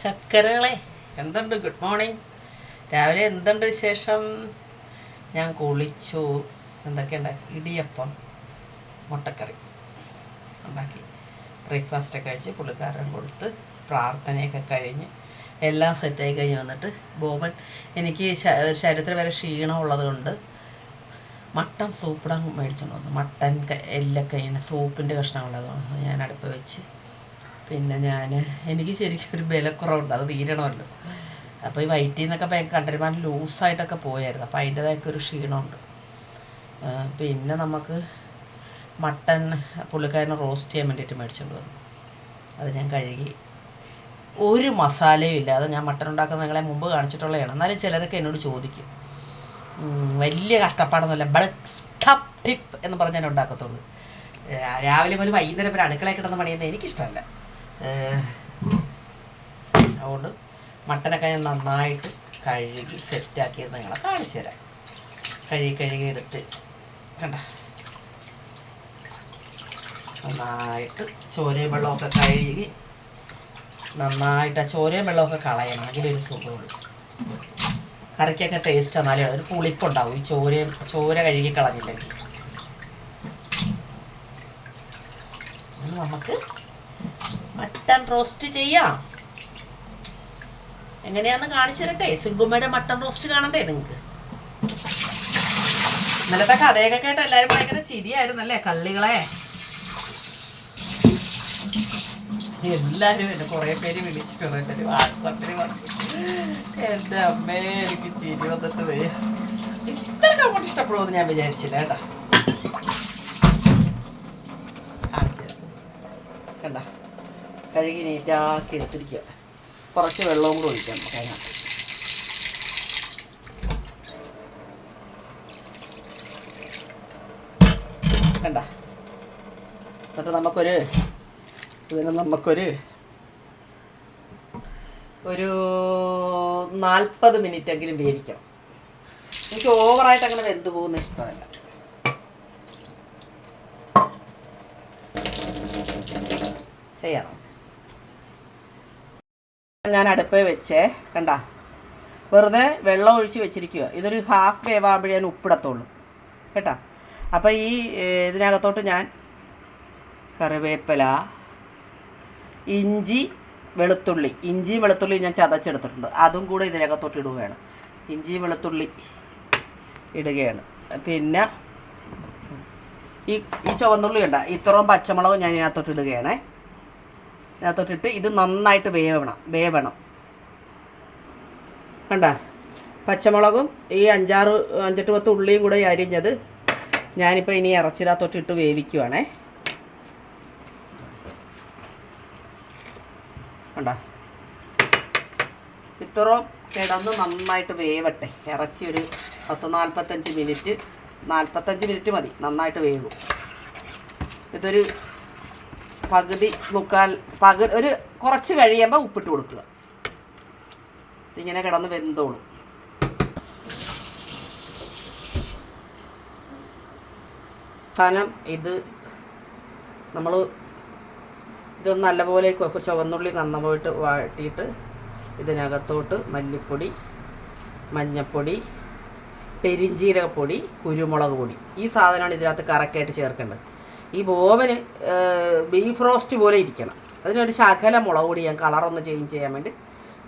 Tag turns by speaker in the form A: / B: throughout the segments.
A: ചക്കരകളെ എന്തുണ്ട്? Good morning രാവിലെ എന്തുണ്ട് വിശേഷം? ഞാൻ കുളിച്ചു. എന്തൊക്കെയുണ്ട്? ഇടിയപ്പം മുട്ടക്കറി ഉണ്ടാക്കി. ബ്രേക്ക്ഫാസ്റ്റൊക്കെ കഴിച്ച് പുള്ളിക്കാരൻ കൊടുത്ത് പ്രാർത്ഥനയൊക്കെ കഴിഞ്ഞ് എല്ലാം സെറ്റായി കഴിഞ്ഞ് വന്നിട്ട് ബോബൻ എനിക്ക് ശരീരത്തിൽ വരെ ക്ഷീണം ഉള്ളത് കൊണ്ട് മട്ടൻ സൂപ്പിടാൻ മേടിച്ചു വന്നു. മട്ടൻ എല്ലൊക്കെ ഇങ്ങനെ സൂപ്പിന്റെ കഷ്ണമുള്ളത് ഞാൻ അടുപ്പ് വെച്ച് പിന്നെ ഞാൻ എനിക്ക് ശരിക്കും ഒരു ബലക്കുറവുണ്ട്. അത് തീരണമല്ലോ. അപ്പോൾ ഈ വയറ്റിൽ നിന്നൊക്കെ ഭയങ്കര കണ്ടരുമാനം ലൂസായിട്ടൊക്കെ പോയായിരുന്നു. അപ്പോൾ അതിന്റെതായൊക്കെ ഒരു ക്ഷീണമുണ്ട്. പിന്നെ നമുക്ക് മട്ടൻ പുള്ളിക്കാരന് റോസ്റ്റ് ചെയ്യാൻ വേണ്ടിയിട്ട് മേടിച്ചുകൊണ്ട് വന്നു. അത് ഞാൻ കഴുകി. ഒരു മസാലയും ഇല്ലാതെ ഞാൻ മട്ടൻ ഉണ്ടാക്കുന്ന നിങ്ങളെ മുമ്പ് കാണിച്ചിട്ടുള്ളതാണ്. എന്നാലും ചിലരൊക്കെ എന്നോട് ചോദിക്കും. വലിയ കഷ്ടപ്പാടൊന്നുമില്ല. ബഡ് ടപ്പ് ടിപ്പ് എന്ന് പറഞ്ഞ് ഞാൻ ഉണ്ടാക്കത്തുള്ളൂ രാവിലെ മുതൽ വൈകുന്നേരം വരെ അടുക്കളയിൽ കിടന്ന് പണിയുന്നത് എനിക്കിഷ്ടമല്ല. അതുകൊണ്ട് മട്ടനൊക്കെ ഞാൻ നന്നായിട്ട് കഴുകി സെറ്റാക്കിയത് നിങ്ങളെ കാണിച്ചു തരാം. കഴുകി കഴുകി എടുത്ത് കണ്ട. നന്നായിട്ട് ചോരയും വെള്ളമൊക്കെ കഴുകി നന്നായിട്ട് ആ ചോരയും വെള്ളമൊക്കെ കളയണം അതിലൊരു സുഖമുള്ളൂ. കറിക്കൊക്കെ ടേസ്റ്റ് എന്നാലേ ഒരു പുളിപ്പുണ്ടാവും. ഈ ചോരയും ചോര കഴുകി കളഞ്ഞില്ലെങ്കിൽ. നമുക്ക് മട്ടൺ റോസ്റ്റ് ചെയ്യാം. എങ്ങനെയാന്ന് കാണിച്ചു തരട്ടെ? സിഗുമ്മയുടെ മട്ടൺ റോസ്റ്റ് കാണണ്ടേ നിങ്ങൾക്ക് ഇന്നലത്തെ കഥയൊക്കെ കേട്ട് എല്ലാവരും ഭയങ്കര ചിരിയായിരുന്നല്ലേ കള്ളികളെ? എല്ലാവരും എന്നെ കുറേ പേര് വിളിച്ചു കുറേ പേര് എന്റെ അമ്മേ എനിക്ക് ചിരി വന്നിട്ട് ഇത്രയ്ക്ക് അങ്ങോട്ട് ഇഷ്ടപ്പെടുമെന്ന് ഞാൻ വിചാരിച്ചില്ല കേട്ടാ. കണ്ട? കഴുകി നീറ്റാക്കി എടുത്തിരിക്കുക കുറച്ച് വെള്ളവും കൂടി ഒഴിക്കാം നമുക്ക് കണ്ട? എന്നിട്ട് നമുക്കൊരു ഇതിന് നമുക്കൊരു ഒരു നാൽപ്പത് മിനിറ്റ് എങ്കിലും വേവിക്കണം എനിക്ക് ഓവറായിട്ട് അങ്ങനെ വെന്ത് പോകുന്ന ഇഷ്ടമല്ല. ചെയ്യണം. ഞാൻ അടുപ്പേ വെച്ചേ. കണ്ട? വെറുതെ വെള്ളം ഒഴിച്ച് വെച്ചിരിക്കുക ഇതൊരു ഹാഫ് വേവ് ആകുമ്പോഴേ ഞാൻ ഉപ്പിടത്തുള്ളൂ. കേട്ടോ? അപ്പോൾ ഈ ഇതിനകത്തോട്ട് ഞാൻ കറിവേപ്പില ഇഞ്ചി വെളുത്തുള്ളി. ഇഞ്ചി വെളുത്തുള്ളി ഞാൻ ചതച്ചെടുത്തിട്ടുണ്ട്. അതും കൂടെ ഇതിനകത്തോട്ട് ഇടുകയാണ്. ഇഞ്ചി വെളുത്തുള്ളി ഇടുകയാണ്. പിന്നെ ഈ ഈ ചുവന്നുള്ളി ഉണ്ട് ഇത്രയും പച്ചമുളക് ഞാൻ ഇതിനകത്തോട്ട് ഇടുകയാണേ. ഇതിനകത്തോട്ടിട്ട് ഇത് നന്നായിട്ട് വേവണം വേവണം. കണ്ട? പച്ചമുളകും ഈ അഞ്ചാറ് അഞ്ചെട്ട് പത്ത് ഉള്ളിയും കൂടെ അരിഞ്ഞത് ഞാനിപ്പോൾ ഇനി ഇറച്ചിനകത്തോട്ട് ഇട്ട് വേവിക്കുവാണേ. കണ്ട? ഇത്രയും കിടന്ന് നന്നായിട്ട് വേവട്ടെ. ഇറച്ചി ഒരു പത്ത് നാൽപ്പത്തഞ്ച് മിനിറ്റ് നാൽപ്പത്തഞ്ച് മിനിറ്റ് മതി നന്നായിട്ട് വേവും. ഇതൊരു പകുതി മുക്കാൽ പകു ഒരു കുറച്ച് കഴിയുമ്പോൾ ഉപ്പിട്ട് കൊടുക്കുക. ഇങ്ങനെ കിടന്ന് വെന്തോളും. കാരണം ഇത് നമ്മൾ ഇതൊന്ന് നല്ലപോലെ ചുവന്നുള്ളി നന്നപോയിട്ട് വാട്ടിയിട്ട് ഇതിനകത്തോട്ട് മല്ലിപ്പൊടി മഞ്ഞൾപ്പൊടി പെരിഞ്ജീരകപ്പൊടി കുരുമുളക് പൊടി. ഈ സാധനമാണ് ഇതിനകത്ത് കറക്റ്റായിട്ട് ചേർക്കേണ്ടത്. ഈ ബോബന് ബീഫ് റോസ്റ്റ് പോലെ ഇരിക്കണം. അതിനൊരു ശകല മുളക് പൊടി ഞാൻ കളറൊന്ന് ചേഞ്ച് ചെയ്യാൻ വേണ്ടി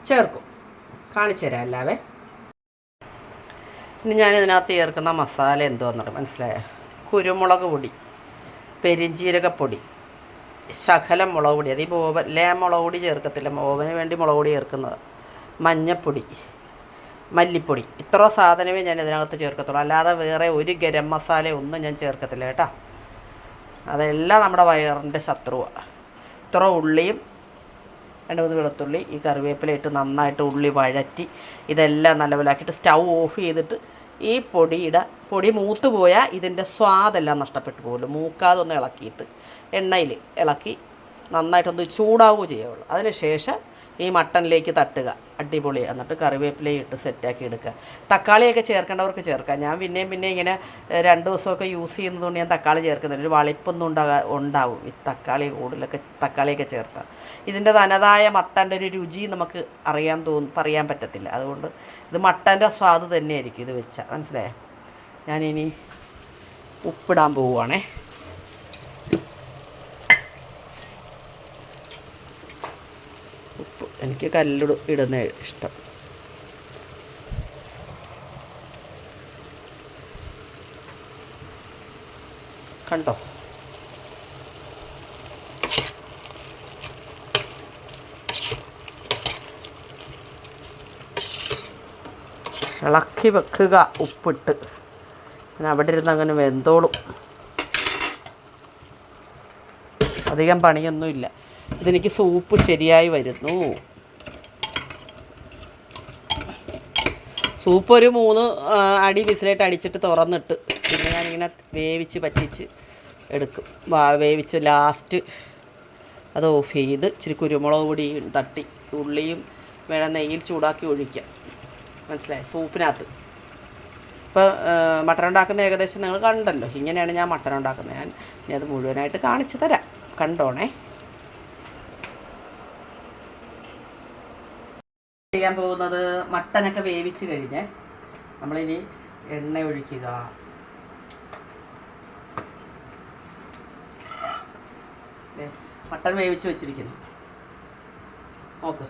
A: ചേർക്കും. കാണിച്ചു തരാം അല്ലാവേ ഇനി ഞാൻ ഇതിനകത്ത് ചേർക്കുന്ന മസാല എന്തോന്നുണ്ട് മനസ്സിലായോ? കുരുമുളക് പൊടി പെരിഞ്ചീരകപ്പൊടി ശകലം മുളക് പൊടി. അത് ഈ ബോബൻ ലേ മുളക് പൊടി ചേർക്കത്തില്ല. ബോബന് വേണ്ടി മുളക് പൊടി ചേർക്കുന്നത് മഞ്ഞപ്പൊടി മല്ലിപ്പൊടി. ഇത്ര സാധനമേ ഞാൻ ഇതിനകത്ത് ചേർക്കത്തുള്ളൂ. അല്ലാതെ വേറെ ഒരു ഗരം മസാല ഒന്നും ഞാൻ ചേർക്കത്തില്ല കേട്ടോ. അതെല്ലാം നമ്മുടെ വയറിന്റെ ശത്രുവാണ് ഇത്ര ഉള്ളിയും രണ്ട് മൂന്ന് വെളുത്തുള്ളി ഈ കറിവേപ്പിലയിട്ട് നന്നായിട്ട് ഉള്ളി വഴറ്റി ഇതെല്ലാം നല്ലപോലാക്കിയിട്ട് സ്റ്റൗ ഓഫ് ചെയ്തിട്ട് ഈ പൊടിയുടെ പൊടി മൂത്ത് പോയാൽ ഇതിന്റെ സ്വാദെല്ലാം നഷ്ടപ്പെട്ടു പോകുമല്ലോ. മൂക്കാതെ ഒന്ന് ഇളക്കിയിട്ട് എണ്ണയിൽ ഇളക്കി നന്നായിട്ടൊന്ന് ചൂടാവുകയോ ചെയ്യുള്ളൂ അതിന് ശേഷം ഈ മട്ടനിലേക്ക് തട്ടുക. അടിപൊളി. എന്നിട്ട് കറിവേപ്പിലയും ഇട്ട് സെറ്റാക്കി എടുക്കുക. തക്കാളിയൊക്കെ ചേർക്കേണ്ടവർക്ക് ചേർക്കാം. ഞാൻ പിന്നെയും പിന്നെ ഇങ്ങനെ രണ്ട് ദിവസമൊക്കെ യൂസ് ചെയ്യുന്നതുകൊണ്ട് ഞാൻ തക്കാളി ചേർക്കുന്നില്ല. ഒരു വളിപ്പൊന്നും ഉണ്ടാകാ ഉണ്ടാവും. ഈ തക്കാളി കൂടുതലൊക്കെ തക്കാളിയൊക്കെ ചേർത്താൽ ഇതിന്റെ തനതായ മട്ടന്റെ ഒരു രുചി നമുക്ക് അറിയാൻ തോന്നും പറയാൻ പറ്റത്തില്ല. അതുകൊണ്ട് ഇത് മട്ടന്റെ സ്വാദ് തന്നെയായിരിക്കും ഇത് വെച്ചാൽ. മനസ്സിലായോ? ഞാനിനി ഉപ്പിടാൻ പോവുകയാണേ. എനിക്ക് കല്ലിട ഇടുന്ന ഇഷ്ടം. കണ്ടോ? ഇളക്കി വെക്കുക ഉപ്പിട്ട്. ഞാൻ അവിടെ ഇരുന്ന് അങ്ങനെ വെന്തോളും. അധികം പണിയൊന്നുമില്ല. ഇതെനിക്ക് സൂപ്പ് ശരിയായി വരുന്നു. സൂപ്പ് ഒരു മൂന്ന് അടി വിസിലായിട്ട് അടിച്ചിട്ട് തുറന്നിട്ട് പിന്നെ ഞാനിങ്ങനെ വേവിച്ച് പറ്റിച്ച് എടുക്കും. വേവിച്ച് ലാസ്റ്റ് അത് ഓഫ് ചെയ്ത് ഇച്ചിരി കുരുമുളക് പൊടി തട്ടി ഉള്ളിയും വേണം നെയ്യിൽ ചൂടാക്കി ഒഴിക്കാം. മനസ്സിലായി? സൂപ്പിനകത്ത്. ഇപ്പോൾ മട്ടൻ ഉണ്ടാക്കുന്ന ഏകദേശം നിങ്ങൾ കണ്ടല്ലോ. ഇങ്ങനെയാണ് ഞാൻ മട്ടൻ ഉണ്ടാക്കുന്നത് ഞാൻ ഇനി അത് മുഴുവനായിട്ട് കാണിച്ചു തരാം. കണ്ടോണേ? ചെയ്യാൻ പോകുന്നത് മട്ടനൊക്കെ വേവിച്ച് കഴിഞ്ഞ് നമ്മളിനി എണ്ണ ഒഴിക്കുക. മട്ടൺ വേവിച്ച് വെച്ചിരിക്കുന്നു. നോക്ക്.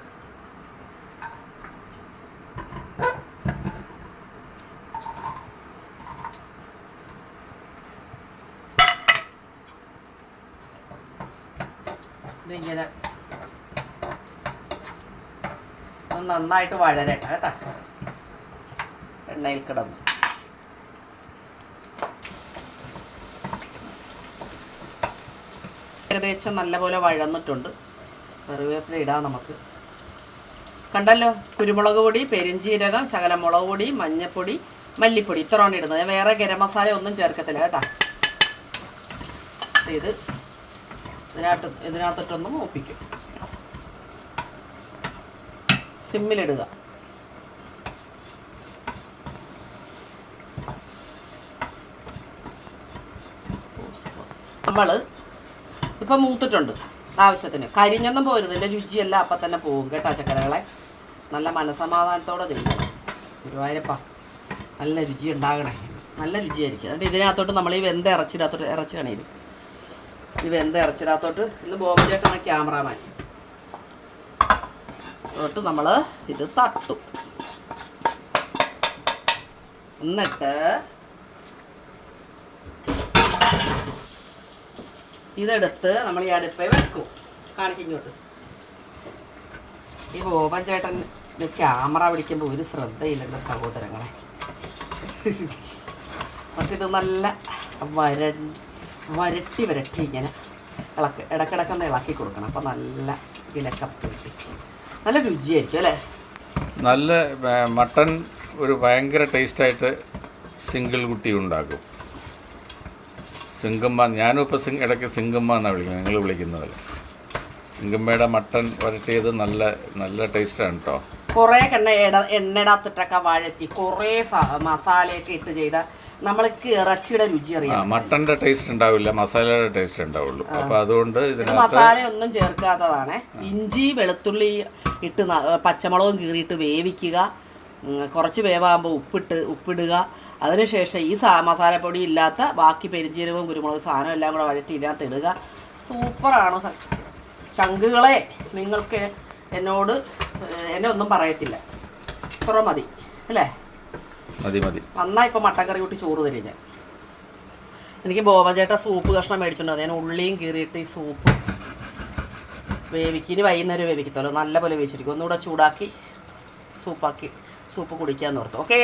A: ഇതിങ്ങനെ നന്നായിട്ട് വഴരട്ടെ കേട്ടോ. എണ്ണയിൽ കിടന്ന്. ഏകദേശം നല്ലപോലെ വഴന്നിട്ടുണ്ട്. കറിവേപ്പില ഇടാം നമുക്ക്. കണ്ടല്ലോ? കുരുമുളക് പൊടി പെരിഞ്ചീരകം ശകലം മുളക് പൊടി മഞ്ഞൾപ്പൊടി മല്ലിപ്പൊടി. ഇത്രയാണ് ഇടുന്നത്. ഞാൻ വേറെ ഗരം മസാല ഒന്നും ചേർക്കത്തില്ല കേട്ടോ. ഇത് ഇതിനകത്ത് ഇതിനകത്തിട്ടൊന്ന് മൂപ്പിക്കും. സിമ്മിലിടുക. നമ്മൾ ഇപ്പം മൂത്തിട്ടുണ്ട് ആവശ്യത്തിന്. കരിഞ്ഞൊന്നും പോരുത്. ഇതിന്റെ രുചിയല്ല അപ്പം തന്നെ പോകും കേട്ടോ ചക്കരകളെ. നല്ല മനസമാധാനത്തോടെ തിരിക്കണം ഗുരുവായൂരപ്പ നല്ല രുചി ഉണ്ടാകണേ. നല്ല രുചിയായിരിക്കും. അതുകൊണ്ട് ഇതിനകത്തോട്ട് നമ്മൾ ഈ വെന്ത ഇറച്ചിടാത്തോട്ട് ഇറച്ചി കണീര് ഈ വെന്ത ഇറച്ചിടാത്തോട്ട് ഇന്ന് ബോംബേട്ടാണ് ക്യാമറാമാൻ. തൊട്ട് നമ്മൾ ഇത് തട്ടും. എന്നിട്ട് ഇതെടുത്ത് നമ്മൾ ഈ അടുപ്പേ വെക്കും. കാണിക്കിങ്ങോട്ട് ഈ ബോബൻ ചേട്ടൻ ക്യാമറ പിടിക്കുമ്പോൾ ഒരു ശ്രദ്ധയില്ലല്ലോ സഹോദരങ്ങളെ. മറ്റിത് നല്ല വര വരട്ടി വരട്ടി ഇങ്ങനെ ഇളക്ക് ഇടക്കിടക്കൊന്ന് ഇളക്കി കൊടുക്കണം. അപ്പോൾ നല്ല ഇലക്കപ്പ് പിടിച്ച് നല്ല രുചിയായിരിക്കും അല്ലേ?
B: നല്ല മട്ടൺ ഒരു ഭയങ്കര ടേസ്റ്റായിട്ട് സിംഗിൾ കുട്ടി ഉണ്ടാക്കും. സിംഗമ്മ ഞാനും ഇപ്പോൾ സിംഗ് ഇടയ്ക്ക് സിംഗമ്മ എന്നാണ് വിളിക്കുന്നത് നിങ്ങൾ വിളിക്കുന്നത്. സിംഗമ്മയുടെ മട്ടൺ വരട്ടിയത് നല്ല നല്ല ടേസ്റ്റാണ് കേട്ടോ
A: കുറേ എണ്ണ ഇട എണ്ണയിടത്തിട്ടൊക്കെ വഴറ്റി കുറേ മസാലയൊക്കെ ഇട്ട് ചെയ്ത നമ്മൾക്ക് ഇറച്ചിയുടെ രുചി അറിയാം.
B: മട്ടന്റെ ടേസ്റ്റ് ഉണ്ടാവില്ല മസാലയുടെ ടേസ്റ്റ് ഉണ്ടാവുള്ളൂ. അപ്പൊ അതുകൊണ്ട് ഇതിന്
A: മസാലയൊന്നും ചേർക്കാത്തതാണ്. ഇഞ്ചി വെളുത്തുള്ളി ഇട്ട് പച്ചമുളകും കീറിയിട്ട് വേവിക്കുക. കുറച്ച് വേവാകുമ്പോൾ ഉപ്പിട്ട് ഉപ്പിടുക. അതിനുശേഷം ഈ സാ മസാലപ്പൊടി ഇല്ലാത്ത ബാക്കി പെരിഞ്ചീരകവും കുരുമുളക് സാധനം എല്ലാം കൂടെ വഴറ്റി ഇതിനകത്ത് ഇടുക. സൂപ്പറാണ്. ചങ്കുകളെ നിങ്ങൾക്ക് എന്നോട് എന്നെ ഒന്നും പറയത്തില്ല. ഇത്ര മതി. അല്ലേ?
B: മതി മതി.
A: നന്നായി ഇപ്പം കറി കൂട്ടി ചോറ് തരും ഞാൻ. എനിക്ക് ബോബൻ സൂപ്പ് കഷ്ണം മേടിച്ചിട്ടുണ്ട്. ഞാൻ ഉള്ളിയും കീറിയിട്ട് ഈ സൂപ്പ് വേവിക്കിന് വൈകുന്നേരം വേവിക്കത്തുള്ളൂ. നല്ല പോലെ വേവിച്ചിരിക്കും. ഒന്നുകൂടെ ചൂടാക്കി സൂപ്പാക്കി സൂപ്പ് കുടിക്കാൻ ഓർത്തു. ഓക്കേ